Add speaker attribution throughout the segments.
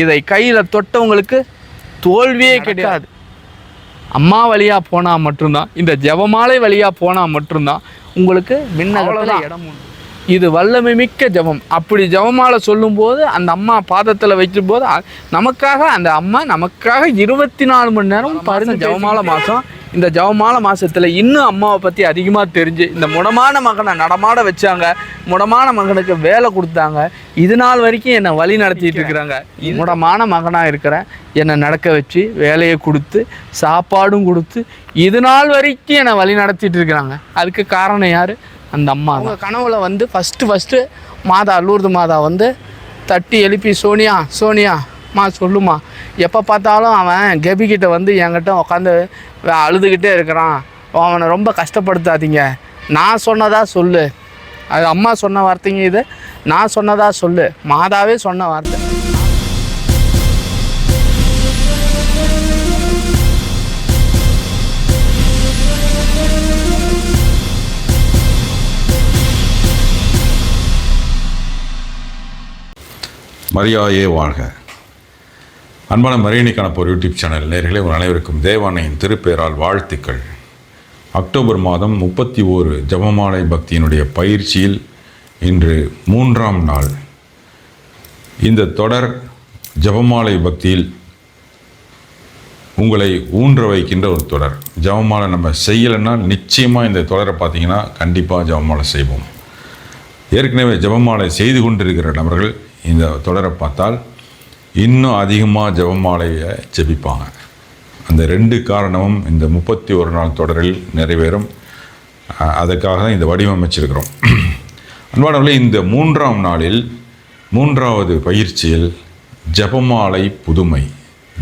Speaker 1: இதை கையில் தொட்டவங்களுக்கு தோல்வியே கிடையாது. அம்மா வழியாக போனால் மட்டும்தான் இந்த ஜெபமாலை வழியாக போனால் மட்டும்தான் உங்களுக்கு விண்ணகத்தில் இடம் உண்டு. இது வல்லமை மிக்க ஜெபம். அப்படி ஜெபமாலை சொல்லும்போது அந்த அம்மா பாதத்தில் வைக்கும்போது நமக்காக அந்த அம்மா நமக்காக இருபத்தி நாலு மணி நேரம் பாருங்க ஜெபமாலை மாதம் இந்த ஜெபமாலை மாதத்தில் இன்னும் அம்மாவை பற்றி அதிகமாக தெரிஞ்சு இந்த முடமான மகனை நடமாட வச்சாங்க முடமான மகனுக்கு வேலை கொடுத்தாங்க இது நாள் வரைக்கும் என்னை வழி நடத்திட்டு இருக்கிறாங்க. முடமான மகனாக இருக்கிறேன். என்னை நடக்க வச்சு வேலையை கொடுத்து சாப்பாடும் கொடுத்து இது நாள் வரைக்கும் என்னை வழி நடத்திட்டு இருக்கிறாங்க. அதுக்கு காரணம் யார்? அந்த அம்மா அவங்க கனவுல வந்து ஃபஸ்ட்டு ஃபஸ்ட்டு மாதா லூர்து மாதா வந்து தட்டி எழுப்பி சோனியா சோனியா மா சொல்லுமா. எப்போ பார்த்தாலும் அவன் கெபிக்கிட்ட வந்து என்கிட்ட உட்காந்து அழுதுகிட்டே இருக்கிறான். அவனை ரொம்ப கஷ்டப்படுத்தாதீங்க. நான் சொன்னதாக சொல்லு. அது அம்மா சொன்ன வார்த்தைங்க இது. நான் சொன்னதாக சொல்லு. மாதாவே சொன்ன வார்த்தை.
Speaker 2: மரியாயே வாழ்க. அன்பான மரியணிக்கான போர் யூடியூப் சேனல் நேர்களே உங்கள் அனைவருக்கும் தேவானையின் திருப்பேரால் வாழ்த்துக்கள். அக்டோபர் மாதம் முப்பத்தி ஓரு ஜபமாலை பக்தியினுடைய பயிற்சியில் இன்று மூன்றாம் நாள். இந்த தொடர் ஜபமாலை பக்தியில் உங்களை ஊன்ற வைக்கின்ற ஒரு தொடர். ஜபமாலை நம்ம செய்யலைன்னா நிச்சயமாக இந்த தொடரை பார்த்தீங்கன்னா கண்டிப்பாக ஜபமாலை செய்வோம். ஏற்கனவே ஜெபமாலை செய்து கொண்டிருக்கிற நபர்கள் இந்த தொடரை பார்த்தால் இன்னும் அதிகமாக ஜபமாலையை ஜெபிப்பாங்க. அந்த ரெண்டு காரணமும் இந்த முப்பத்தி ஒரு நாள் தொடரில் நிறைவேறும். அதற்காக அதுக்காக தான் இந்த வடிவமைச்சிருக்கிறோம் அன்பானவர்களே இந்த மூன்றாம் நாளில் மூன்றாவது பயிற்சியில் ஜபமாலை புதுமை.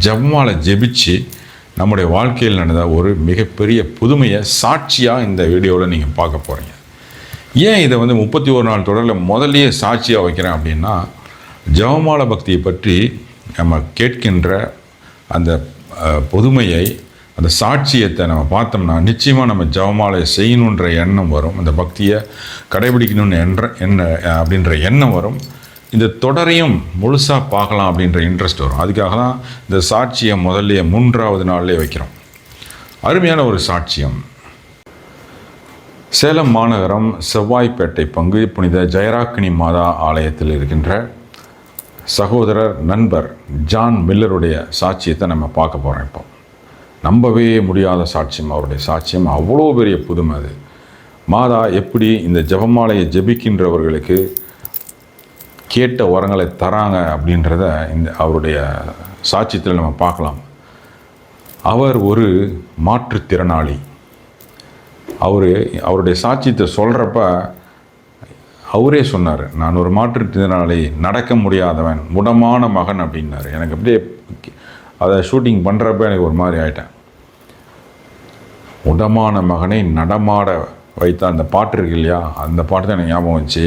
Speaker 2: ஜபமாலை ஜெபிச்சு நம்முடைய வாழ்க்கையில் நடந்த ஒரு மிகப்பெரிய புதுமையை சாட்சியாக இந்த வீடியோவில் நீங்கள் பார்க்க போகிறீங்க ஏன் இதை வந்து முப்பத்தி ஒரு நாள் தொடரில் முதல்லயே சாட்சியாக வைக்கிறேன் அப்படின்னா ஜபமால பக்தியை பற்றி நம்ம கேட்கின்ற அந்த பொதுமையை அந்த சாட்சியத்தை நம்ம பார்த்தோம்னா நிச்சயமாக நம்ம ஜவமாலை செய்யணுன்ற எண்ணம் வரும். அந்த பக்தியை கடைபிடிக்கணும்னு என்ற என்ன அப்படின்ற எண்ணம் வரும். இந்த தொடரையும் முழுசாக பார்க்கலாம் அப்படின்ற இன்ட்ரெஸ்ட் வரும். அதுக்காக தான் இந்த சாட்சியம் முதல்லையே மூன்றாவது நாள்லேயே வைக்கிறோம். அருமையான ஒரு சாட்சியம். சேலம் மாநகரம் செவ்வாய்ப்பேட்டை பங்கு புனித ஜெயராக்கினி மாதா ஆலயத்தில் இருக்கின்ற சகோதரர் நண்பர் ஜான் மில்லருடைய சாட்சியத்தை நம்ம பார்க்க போகிறோம் இப்போ. நம்பவே முடியாத சாட்சியம் அவருடைய சாட்சியம். அவ்வளோ பெரிய புதுமை அது. மாதா எப்படி இந்த ஜெபமாலையை ஜெபிக்கின்றவர்களுக்கு கேட்ட வரங்களை தராங்க அப்படின்றத இந்த அவருடைய சாட்சியத்தில் நம்ம பார்க்கலாம். அவர் ஒரு மாற்றுத்திறனாளி. அவர் அவருடைய சாட்சியத்தை சொல்கிறப்ப அவரே சொன்னார் நான் ஒரு மாற்றுத்திறனாளி நடக்க முடியாதவன் முடமான மகன் அப்படின்னாரு. எனக்கு அப்படியே அதை ஷூட்டிங் பண்ணுறப்ப எனக்கு ஒரு மாதிரி ஆயிட்டேன். முடமான மகனை நடமாட வைத்த அந்த பாட்டு இருக்கு இல்லையா அந்த பாட்டு தான் எனக்கு ஞாபகம் வந்துச்சு.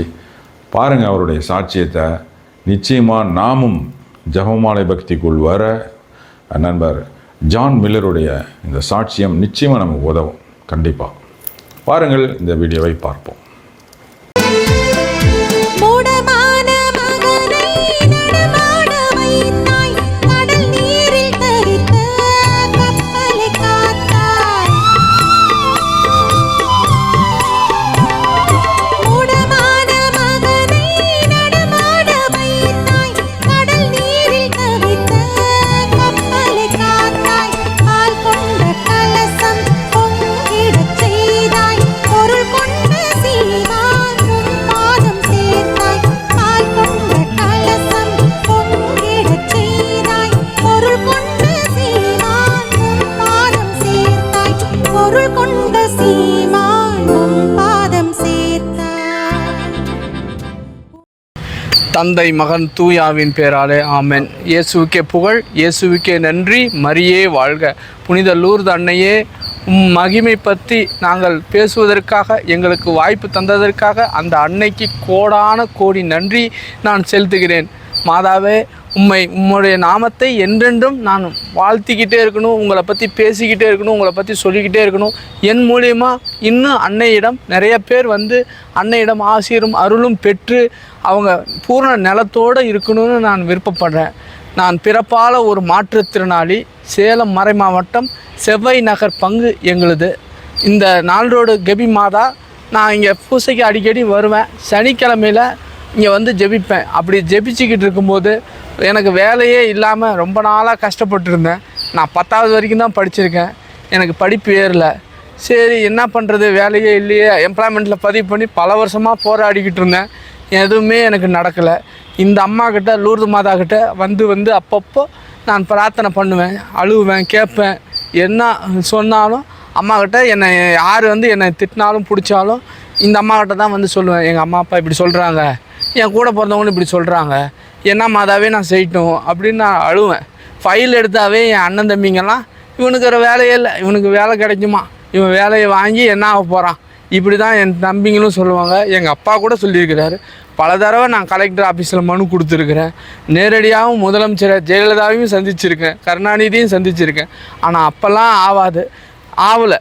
Speaker 2: பாருங்கள் அவருடைய சாட்சியத்தை. நிச்சயமாக நாமும் ஜெபமாலை பக்திக்குள் வர நண்பர் ஜான் மில்லருடைய இந்த சாட்சியம் நிச்சயமாக நமக்கு உதவும். கண்டிப்பாக பாருங்கள் இந்த வீடியோவை பார்ப்போம்.
Speaker 1: தந்தை மகன் தூயாவின் பேராலே ஆமென். இயேசுவுக்கே புகழ் இயேசுவுக்கே நன்றி மரியே வாழ்க. புனித லூர்து அன்னையே உம் மகிமை பற்றி நாங்கள் பேசுவதற்காக எங்களுக்கு வாய்ப்பு தந்ததற்காக அந்த அன்னைக்கு கோடான கோடி நன்றி நான் செலுத்துகிறேன். மாதாவே உண்மை உம்முடைய நாமத்தை என்றென்றும் நான் வாழ்த்திக்கிட்டே இருக்கணும் உங்களை பற்றி பேசிக்கிட்டே இருக்கணும் உங்களை பற்றி சொல்லிக்கிட்டே இருக்கணும். என் மூலியமா இன்னும் அன்னையிடம் நிறைய பேர் வந்து அன்னையிடம் ஆசிரியரும் அருளும் பெற்று அவங்க பூர்ண நிலத்தோடு இருக்கணும்னு நான் விருப்பப்படுறேன். நான் பிறப்பால் ஒரு மாற்றுத்திறனாளி சேலம் மறை மாவட்டம் செவ்வாய் நகர் பங்கு எங்களுது. இந்த நாள் கெபி மாதா நான் இங்கே பூசைக்கு அடிக்கடி வருவேன். சனிக்கிழமையில் இங்கே வந்து ஜெபிப்பேன். அப்படி ஜெபிச்சுக்கிட்டு இருக்கும்போது எனக்கு வேலையே இல்லாமல் ரொம்ப நாளாக கஷ்டப்பட்டுருந்தேன். நான் பத்தாவது வரைக்கும் தான் படிச்சிருக்கேன். எனக்கு படிப்பு ஏறல. சரி என்ன பண்ணுறது வேலையே இல்லையே. எம்ப்ளாய்மெண்ட்டில் பதிவு பண்ணி பல வருஷமாக போராடிக்கிட்டு இருந்தேன். எதுவுமே எனக்கு நடக்கலை. இந்த அம்மா கிட்ட லூர்து மாதா கிட்ட வந்து வந்து அப்பப்போ நான் பிரார்த்தனை பண்ணுவேன். அழுவேன் கேட்பேன். என்ன சொன்னாலும் அம்மாக்கிட்ட என்னை யார் வந்து என்னை திட்டினாலும் பிடிச்சாலும் இந்த அம்மாக்கிட்ட தான் வந்து சொல்லுவேன். எங்கள் அம்மா அப்பா இப்படி சொல்கிறாங்க என் கூட பிறந்தவங்களும் இப்படி சொல்கிறாங்க என்ன மாதாவே நான் செய்யட்டும் அப்படின்னு நான் அழுவேன். ஃபைல் எடுத்தாவே என் அண்ணன் தம்பிங்கெல்லாம் இவனுக்கு ஒரு வேலையே இல்லை. இவனுக்கு வேலை கிடைக்குமா? இவன் வேலையை வாங்கி என்ன ஆக போகிறான் இப்படி தான் என் தம்பிங்களும் சொல்லுவாங்க. எங்கள் அப்பா கூட சொல்லியிருக்கிறாரு. பல தடவை நான் கலெக்டர் ஆஃபீஸில் மனு கொடுத்துருக்குறேன். நேரடியாகவும் முதலமைச்சரை ஜெயலலிதாவையும் சந்திச்சிருக்கேன். கருணாநிதியும் சந்திச்சிருக்கேன். ஆனால் அப்போல்லாம் ஆகாது ஆகலை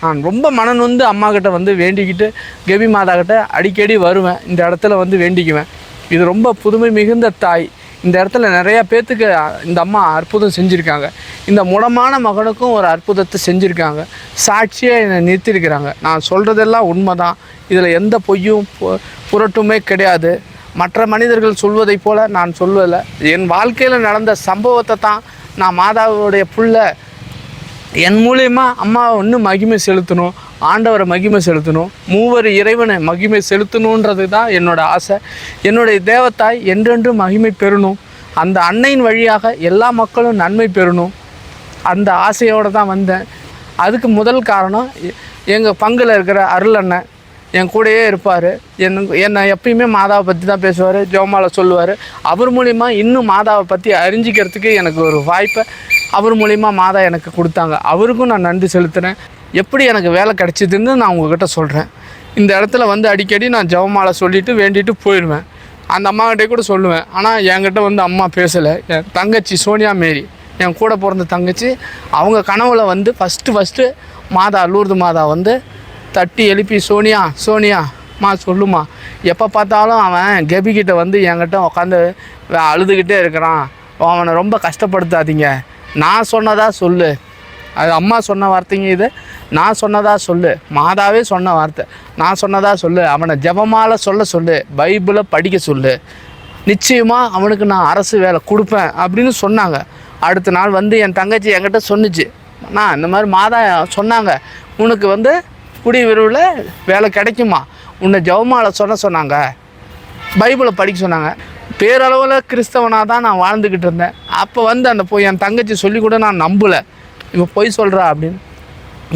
Speaker 1: நான் ரொம்ப மனநொந்து அம்மா கிட்ட வந்து வேண்டிக்கிட்டு கெபி மாதா கிட்ட அடிக்கடி வருவேன். இந்த இடத்துல வந்து வேண்டிக்குவேன். இது ரொம்ப புதுமை மிகுந்த தாய். இந்த இடத்துல நிறையா பேர்த்துக்கு இந்த அம்மா அற்புதம் செஞ்சுருக்காங்க. இந்த முடமான மகனுக்கும் ஒரு அற்புதத்தை செஞ்சுருக்காங்க. சாட்சியாக என்னை நிறுத்தியிருக்கிறாங்க. நான் சொல்கிறதெல்லாம் உண்மை தான் இதில் எந்த பொய்யும் பு- புரட்டுமே கிடையாது. மற்ற மனிதர்கள் சொல்வதைப் போல் நான் சொல்லலை என் வாழ்க்கையில் நடந்த சம்பவத்தை தான் நான் மாதாவுடைய புள்ள என் மூலியமா அம்மாவை இன்னும் மகிமை செலுத்தணும் ஆண்டவரை மகிமை செலுத்தணும் மூவர் இறைவனை மகிமை செலுத்தணுன்றது தான் என்னோட ஆசை. என்னுடைய தேவத்தாய் என்றென்றும் மகிமை பெறணும். அந்த அன்னையின் வழியாக எல்லா மக்களும் நன்மை பெறணும். அந்த ஆசையோடு தான் வந்தேன். அதுக்கு முதல் காரணம் எங்கள் பங்கில் இருக்கிற அருள் அண்ணன் என் கூடயே இருப்பார். என் என்னை எப்பயுமே மாதாவை பற்றி தான் பேசுவார் ஜோமாலை சொல்லுவார். அவர் மூலிமா இன்னும் மாதாவை பற்றி அறிஞ்சிக்கிறதுக்கு எனக்கு ஒரு வாய்ப்பை. அவர் மூலிமா மாதா எனக்கு கொடுத்தாங்க. அவருக்கும் நான் நன்றி செலுத்துகிறேன் எப்படி எனக்கு வேலை கிடைச்சிதுன்னு நான் உங்ககிட்ட சொல்கிறேன் இந்த இடத்துல வந்து அடிக்கடி நான் ஜெபமாலை சொல்லிவிட்டு வேண்டிட்டு போயிடுவேன் அந்த அம்மாக்கிட்டே கூட சொல்லுவேன். ஆனால் என்கிட்ட வந்து அம்மா பேசலை. என் தங்கச்சி சோனியா மேரி என் கூட பிறந்த தங்கச்சி அவங்க கனவுல வந்து ஃபஸ்ட்டு ஃபஸ்ட்டு மாதா லூர்து மாதா வந்து தட்டி எழுப்பி சோனியா சோனியா மா சொல்லுமா. எப்போ பார்த்தாலும் அவன் கெபிக்கிட்ட வந்து என்கிட்ட உட்காந்து அழுதுகிட்டே இருக்கிறான். அவனை ரொம்ப கஷ்டப்படுத்தாதீங்க. நான் சொன்னதாக சொல்லு. அது அம்மா சொன்ன வார்த்தைங்க இது. நான் சொன்னதாக சொல்லு. மாதாவே சொன்ன வார்த்தை. நான் சொன்னதாக சொல்லு. அவனை ஜெபமால சொல்ல சொல்லு. பைபிளை படிக்க சொல்லு. நிச்சயமாக அவனுக்கு நான் அரசு வேலை கொடுப்பேன் அப்படின்னு சொன்னாங்க. அடுத்த நாள் வந்து என் தங்கச்சி என்கிட்ட சொன்னுச்சு. நான் இந்த மாதிரி மாதா சொன்னாங்க. உனக்கு வந்து குடி விரைவில் வேலை கிடைக்குமா? உன்னை ஜெபமால சொல்ல சொன்னாங்க. பைபிளை படிக்க சொன்னாங்க. பேரளவில் கிறிஸ்தவனாக தான் நான் வாழ்ந்துக்கிட்டு இருந்தேன். அப்போ வந்து அந்த போய் என் தங்கச்சி சொல்லி கூட நான் நம்பலை. இவன் பொய் சொல்கிறா அப்படின்னு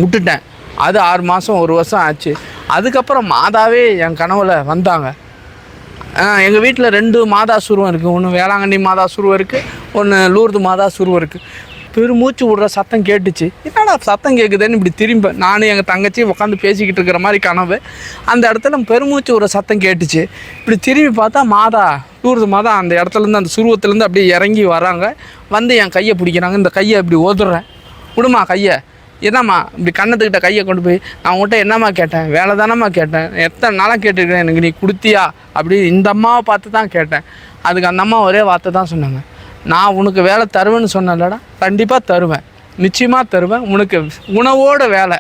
Speaker 1: விட்டுட்டேன். அது ஆறு மாதம் ஒரு வருஷம் ஆச்சு. அதுக்கப்புறம் மாதாவே என் கனவில் வந்தாங்க. எங்கள் வீட்டில் ரெண்டு மாதா சுருவம் இருக்குது ஒன்று வேளாங்கண்ணி மாதா சுருவம் இருக்குது ஒன்று லூர்து மாதா சுருவம் இருக்குது பெருமூச்சு விடுற சத்தம் கேட்டுச்சு. என்னடா சத்தம் கேட்குதுன்னு இப்படி திரும்ப நானும் எங்கள் தங்கச்சி உட்காந்து பேசிக்கிட்டு இருக்கிற மாதிரி கனவு. அந்த இடத்துல பெருமூச்சு விடுற சத்தம் கேட்டுச்சு. இப்படி திரும்பி பார்த்தா மாதா டூர்து மாதா அந்த இடத்துலேருந்து அந்த சுருவத்துலேருந்து அப்படியே இறங்கி வராங்க. வந்து என் கையை பிடிக்கிறாங்க. இந்த கையை இப்படி ஓதுறேன். விடுமா கையை? என்னம்மா இப்படி கண்ணத்துக்கிட்ட கையை கொண்டு போய் நான் உங்கள்கிட்ட என்னம்மா கேட்டேன்? வேலை தானம்மா கேட்டேன். எத்தனை நாளாக கேட்டுருக்கிறேன்? எனக்கு நீ கொடுத்தியா? அப்படி இந்த அம்மாவை பார்த்து தான் கேட்டேன். அதுக்கு அந்த அம்மா ஒரே வார்த்தை தான் சொன்னாங்க. நான் உனக்கு வேலை தருவேன்னு சொன்னேன்லடா கண்டிப்பாக தருவேன். நிச்சயமாக தருவேன். உனக்கு உணவோட வேலை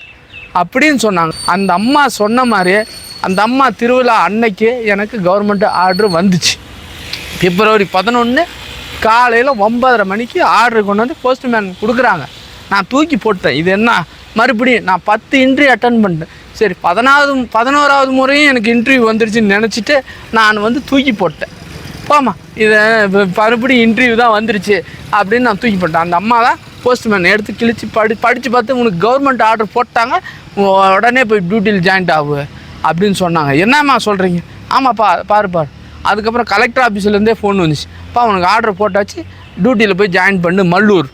Speaker 1: அப்படின்னு சொன்னாங்க. அந்த அம்மா சொன்ன மாதிரியே அந்த அம்மா திருவிழா அன்னைக்கு எனக்கு கவர்மெண்ட் ஆர்டர் வந்துச்சு. பிப்ரவரி பதினொன்று காலையில் ஒன்பதரை மணிக்கு ஆர்டர் கொண்டு வந்து போஸ்ட்மேன் கொடுக்குறாங்க. நான் தூக்கி போட்டேன். இது என்ன? மறுபடியும் நான் பத்து இன்டர்வியூ அட்டன் பண்ணிட்டேன். சரி பதினாவது பதினோராவது முறையும் எனக்கு இன்டர்வியூ வந்துருச்சுன்னு நினச்சிட்டு நான் வந்து தூக்கி போட்டேன். போமா இதை மறுபடி மறுபடியும் இன்டர்வியூ தான் வந்துருச்சு அப்படின்னு நான் தூக்கி போட்டேன். அந்த அம்மா தான் போஸ்ட்மேன் எடுத்து கிழிச்சு படி படித்து பார்த்து உனக்கு கவர்மெண்ட் ஆர்டர் போட்டாங்க உடனே போய் டியூட்டியில் ஜாயின்ட் ஆகு அப்படின்னு சொன்னாங்க. என்னம்மா சொல்கிறீங்க ஆமாப்பா பாரு பாரு. அதுக்கப்புறம் கலெக்டர் ஆஃபீஸ்லேருந்தே ஃபோன் வந்துச்சு. அப்பா உனக்கு ஆர்டர் போட்டாச்சு டியூட்டியில் போய் ஜாயின் பண்ணு மல்லூர்.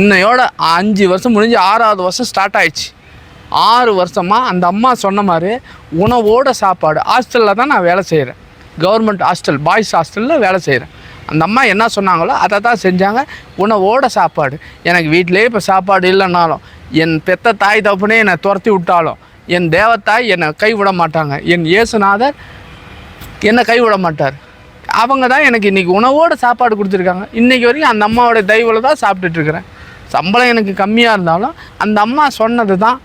Speaker 1: இன்னையோட அஞ்சு வருஷம் முடிஞ்சு ஆறாவது வருஷம் ஸ்டார்ட் ஆயிடுச்சு. ஆறு வருஷமாக அந்த அம்மா சொன்ன மாதிரி உணவோட சாப்பாடு. ஹாஸ்டலில் தான் நான் வேலை செய்கிறேன் கவர்மெண்ட் ஹாஸ்டல் பாய்ஸ் ஹாஸ்டலில் வேலை செய்கிறேன் அந்த அம்மா என்ன சொன்னாங்களோ அதை தான் செஞ்சாங்க. உணவோட சாப்பாடு. எனக்கு வீட்டிலேயே இப்போ சாப்பாடு இல்லைன்னாலும் என் பெத்த தாய் தப்புனே என்னை துரத்தி விட்டாலும் என் தேவத்தாய் என்னை கைவிட மாட்டாங்க. என் இயேசுநாதர் என்னை கைவிட மாட்டார். அவங்க தான் எனக்கு இன்றைக்கி உணவோட சாப்பாடு கொடுத்துருக்காங்க. இன்றைக்கி வரைக்கும் அந்த அம்மாவோட தயவில் தான் சாப்பிட்டுட்ருக்குறேன் சம்பளம் எனக்கு கம்மியாக இருந்தாலும் அந்த அம்மா சொன்னது தான்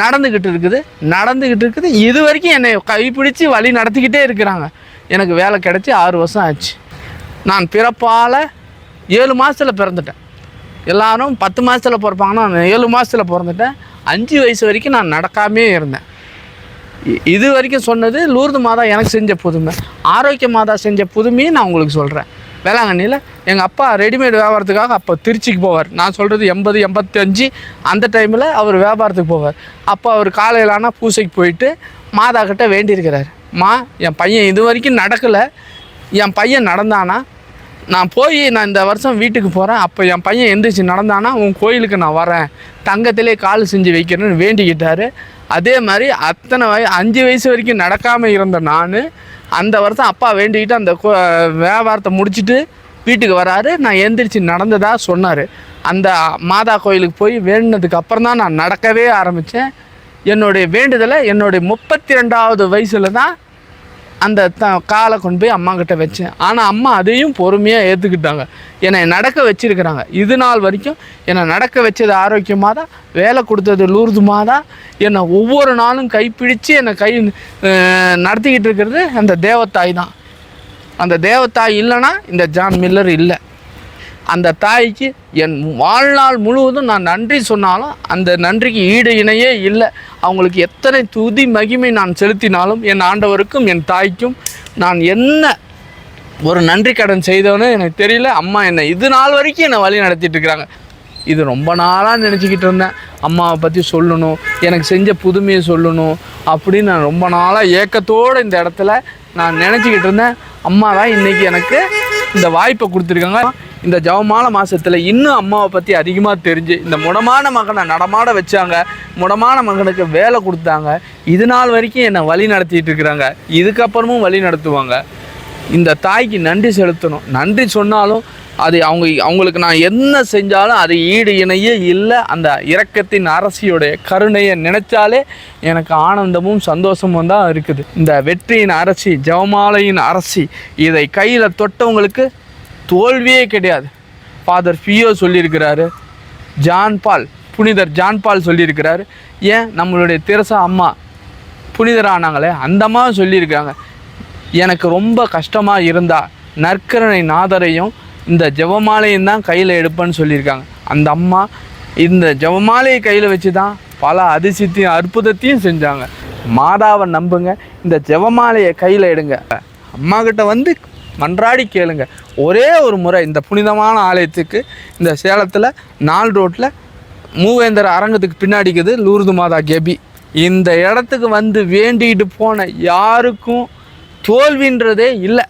Speaker 1: நடந்துக்கிட்டு இருக்குது. நடந்துக்கிட்டு இருக்குது. இது வரைக்கும் என்னை கைப்பிடிச்சு வழி நடத்திக்கிட்டே இருக்கிறாங்க. எனக்கு வேலை கிடச்சி ஆறு வருஷம் ஆச்சு. நான் பிறப்பால் ஏழு மாதத்தில் பிறந்துட்டேன். எல்லாரும் பத்து மாதத்தில் பிறப்பாங்கன்னா நான் ஏழு மாதத்தில் பிறந்துட்டேன். அஞ்சு வயசு வரைக்கும் நான் நடக்காமே இருந்தேன். இது வரைக்கும் சொன்னது லூர்து மாதா எனக்கு செஞ்ச புதுமை. ஆரோக்கிய மாதா செஞ்ச புதுமையை நான் உங்களுக்கு சொல்கிறேன் வேளாங்கண்ணியில் எங்கள் அப்பா ரெடிமேட் வியாபாரத்துக்காக அப்போ திருச்சிக்கு போவார். நான் சொல்கிறது எண்பது எண்பத்தஞ்சு அந்த டைமில் அவர் வியாபாரத்துக்கு போவார். அப்போ அவர் காலையில் ஆனால் பூசைக்கு போயிட்டு மாதா கிட்ட வேண்டியிருக்கிறார். மா என் பையன் இது வரைக்கும் நடக்கலை. என் பையன் நடந்தானா? நான் போய் நான் இந்த வருஷம் வீட்டுக்கு போகிறேன் அப்போ என் பையன் எந்திரிச்சு நடந்தானா? உன் கோயிலுக்கு நான் வரேன். தங்கத்திலே கால் செஞ்சு வைக்கிறேன்னு வேண்டிக்கிட்டாரு. அதே மாதிரி அத்தனை வய அஞ்சு வயசு வரைக்கும் நடக்காமல் இருந்த நான் அந்த வருஷம் அப்பா வேண்டிக்கிட்டு அந்த கோ- வியாபாரத்தை முடிச்சுட்டு வீட்டுக்கு வராரு. நான் எந்திரிச்சு நடந்ததாக சொன்னார். அந்த மாதா கோயிலுக்கு போய் வேண்டினதுக்கு அப்புறம் தான் நான் நடக்கவே ஆரம்பித்தேன் என்னுடைய வேண்டுதலை என்னுடைய முப்பத்தி ரெண்டாவது வயசில் தான் அந்த த காலை கொண்டு போய் அம்மா கிட்ட வச்சேன். ஆனால் அம்மா அதையும் பொறுமையாக ஏற்றுக்கிட்டாங்க என்னை நடக்க வச்சிருக்கிறாங்க. இது நாள் வரைக்கும் என்னை நடக்க வச்சது ஆரோக்கியமாக தான் வேலை கொடுத்தது லூர்துமாக தான் என்னை ஒவ்வொரு நாளும் கைப்பிடித்து என்னை கை நடத்திக்கிட்டு இருக்கிறது அந்த தேவத்தாய் தான். அந்த தேவத்தாய் இல்லைன்னா இந்த ஜான் மில்லர் இல்லை. அந்த தாய்க்கு என் வாழ்நாள் முழுவதும் நான் நன்றி சொன்னாலும் அந்த நன்றிக்கு ஈடு இணையே இல்லை. அவங்களுக்கு எத்தனை துதி மகிமை நான் செலுத்தினாலும் என் ஆண்டவருக்கும் என் தாய்க்கும் நான் என்ன ஒரு நன்றி கடன் செய்தவனே எனக்கு தெரியல. அம்மா என்னை இது நாள் வரைக்கும் என்னை வழி நடத்திட்டு இருக்கிறாங்க இது ரொம்ப நாளாக நினச்சிக்கிட்டு இருந்தேன். அம்மாவை பற்றி சொல்லணும் எனக்கு செஞ்ச புதுமையை சொல்லணும் அப்படின்னு நான் ரொம்ப நாளாக ஏக்கத்தோடு இந்த இடத்துல நான் நினச்சிக்கிட்டு இருந்தேன். அம்மா தான் இன்றைக்கி எனக்கு இந்த வாய்ப்பை கொடுத்துருக்காங்க. இந்த ஜவமான மாதத்தில் இன்னும் அம்மாவை பற்றி அதிகமாக தெரிஞ்சு இந்த முடமான மகனை நடமாட வச்சாங்க முடமான மகனுக்கு வேலை கொடுத்தாங்க இது நாள் வரைக்கும் என்னை வழி நடத்திட்டு இருக்கிறாங்க. இதுக்கப்புறமும் வழி நடத்துவாங்க. இந்த தாய்க்கு நன்றி செலுத்தணும். நன்றி சொன்னாலும் அது அவங்க அவங்களுக்கு நான் என்ன செஞ்சாலும் அது ஈடு இணையே இல்லை. அந்த இரக்கத்தின் அரசியுடைய கருணையை நினைச்சாலே எனக்கு ஆனந்தமும் சந்தோஷமும் தான் இருக்குது. இந்த வெற்றியின் அரசி ஜவமாலையின் அரசி இதை கையில் தொட்டவங்களுக்கு தோல்வியே கிடையாது. ஃபாதர் ஃபியோ சொல்லியிருக்கிறாரு. ஜான் பால் புனிதர் ஜான்பால் சொல்லியிருக்கிறாரு. ஏன்? நம்மளுடைய திரசா அம்மா புனிதரானாங்களே அந்த அம்மாவும் சொல்லியிருக்காங்க எனக்கு ரொம்ப கஷ்டமாக இருந்தால் நற்கரணை நாதரையும் இந்த ஜெபமாலையும் தான் கையில் எடுப்பேன்னு சொல்லியிருக்காங்க. அந்த அம்மா இந்த ஜெபமாலையை கையில் வச்சு தான் பல அதிசயத்தையும் அற்புதத்தையும் செஞ்சாங்க. மாதாவை நம்புங்க இந்த ஜெபமாலையை கையில் எடுங்க. அம்மா கிட்ட வந்து மன்றாடி கேளுங்க. ஒரே ஒரு முறை இந்த புனிதமான ஆலயத்துக்கு இந்த சேலத்தில் நால் ரோட்டில் மூவேந்தர் அரங்கத்துக்கு பின்னாடிக்குது லூர்து மாதா கெபி. இந்த இடத்துக்கு வந்து வேண்டிட்டு போன யாருக்கும் தோல்வின்றதே இல்லை.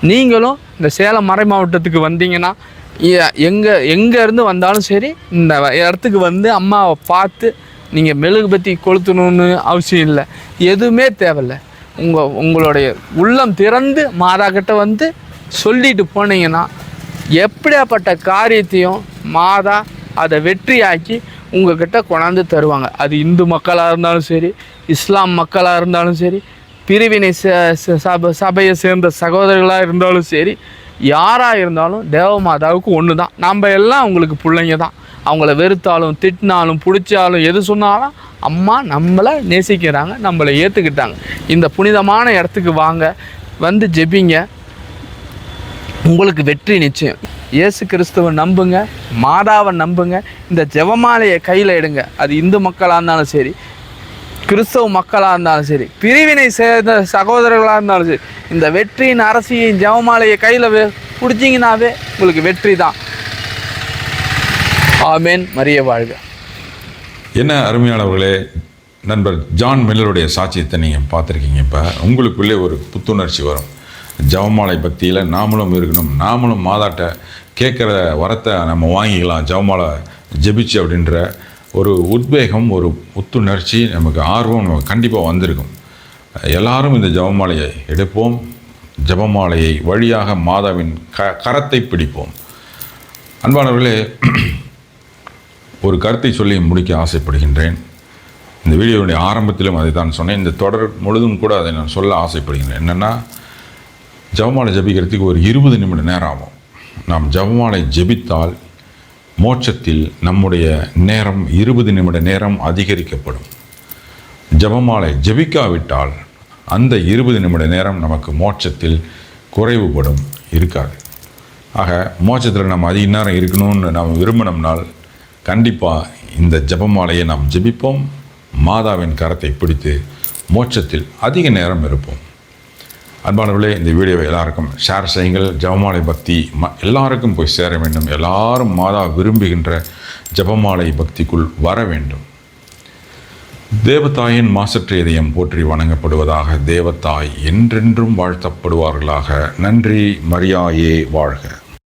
Speaker 1: நீங்களும் இந்த சேலம் மறை மாவட்டத்துக்கு வந்தீங்கன்னா எ- எங்கே இருந்து வந்தாலும் சரி இந்த இடத்துக்கு வந்து அம்மாவை பார்த்து நீங்கள் மெழுகுபத்தி கொளுத்தணும்னு அவசியம் இல்லை. எதுவுமே தேவையில்லை. உங்கள் உங்களுடைய உள்ளம் திறந்து மாதா கிட்ட வந்து சொல்லிட்டு போனீங்கன்னா எப்படியாப்பட்ட காரியத்தையும் மாதா அதை வெற்றியாக்கி உங்ககிட்ட கொண்டாந்து தருவாங்க. அது இந்து மக்களாக இருந்தாலும் சரி இஸ்லாம் மக்களாக இருந்தாலும் சரி பிரிவினை ச- ச- சப சபையை சேர்ந்த சகோதரர்களாக இருந்தாலும் சரி யாராக இருந்தாலும் தேவமாதாவுக்கு ஒன்று தான் நம்ம எல்லாம் அவங்களுக்கு பிள்ளைங்க தான். அவங்கள வெறுத்தாலும் திட்டினாலும் பிடிச்சாலும் எது சொன்னாலும் அம்மா நம்மளை நேசிக்கிறாங்க நம்மளை ஏற்றுக்கிட்டாங்க இந்த புனிதமான இடத்துக்கு வாங்க வந்து ஜெபிங்க. உங்களுக்கு வெற்றி நிச்சயம். இயேசு கிறிஸ்துவை நம்புங்க மாதாவை நம்புங்க இந்த ஜெவமாலையை கையில் எடுங்க. அது இந்து மக்களாக இருந்தாலும் சரி கிறிஸ்தவ மக்களாக இருந்தாலும் சரி பிரிவினை சேர்ந்த சகோதரர்களாக இருந்தாலும் சரி இந்த வெற்றியின் அரசியின் ஜெவமாலையை கையில் பிடிச்சிங்கனாவே உங்களுக்கு வெற்றி தான். ஆமேன். மரிய வாழ்க.
Speaker 2: என்ன அருமையானவர்களே நண்பர் ஜான் மில்லருடைய சாட்சியத்தை நீங்கள் பார்த்துருக்கீங்க இப்போ. உங்களுக்குள்ளே ஒரு புத்துணர்ச்சி வரும். ஜவமாலை பக்தியில் நாமளும் இருக்கணும் நாமளும் மாதாட்ட கேட்குற வரத்தை நம்ம வாங்கிக்கலாம் ஜவமாலை ஜெபிச்சு அப்படின்ற ஒரு உத்வேகம் ஒரு புத்துணர்ச்சி நமக்கு ஆர்வம் நமக்கு கண்டிப்பாக வந்திருக்கும். எல்லாரும் இந்த ஜபமாலையை எடுப்போம். ஜெபமாலையை வழியாக மாதாவின் க கரத்தை பிடிப்போம். அன்பானவர்களே ஒரு கருத்தை சொல்லி முடிக்க ஆசைப்படுகின்றேன். இந்த வீடியோவுடைய ஆரம்பத்திலும் அதை தான் சொன்னேன். இந்த தொடர் முழுதும் கூட அதை நான் சொல்ல ஆசைப்படுகின்றேன். என்னென்னா ஜபமாலை ஜெபிக்கிறதுக்கு ஒரு இருபது நிமிட நேரம் ஆகும். நாம் ஜெபமாலை ஜெபித்தால் மோட்சத்தில் நம்முடைய நேரம் இருபது நிமிட நேரம் அதிகரிக்கப்படும். ஜெபமாலை ஜெபிக்காவிட்டால் அந்த இருபது நிமிட நேரம் நமக்கு மோட்சத்தில் குறைவுபடும் இருக்காது. ஆக மோட்சத்தில் நம்ம அதிக நேரம் இருக்கணும்னு நாம் விரும்பினோம்னால் கண்டிப்பாக இந்த ஜெபமாலையை நாம் ஜெபிப்போம். மாதாவின் கரத்தை பிடித்து மோட்சத்தில் அதிக நேரம் இருப்போம். அன்பானவர்களே இந்த வீடியோவை எல்லாருக்கும் ஷேர் செய்யுங்கள். ஜெபமாலை பக்தி ம எல்லாருக்கும் போய் சேர வேண்டும். எல்லாரும் மாதா விரும்புகின்ற ஜெபமாலை பக்திக்குள் வர வேண்டும். தேவதாயின் மாசற்ற இதயம் போற்றி வணங்கப்படுவதாக தேவதாய் என்றென்றும் வாழ்த்தப்படுவார்களாக. நன்றி மரியாயே வாழ்க.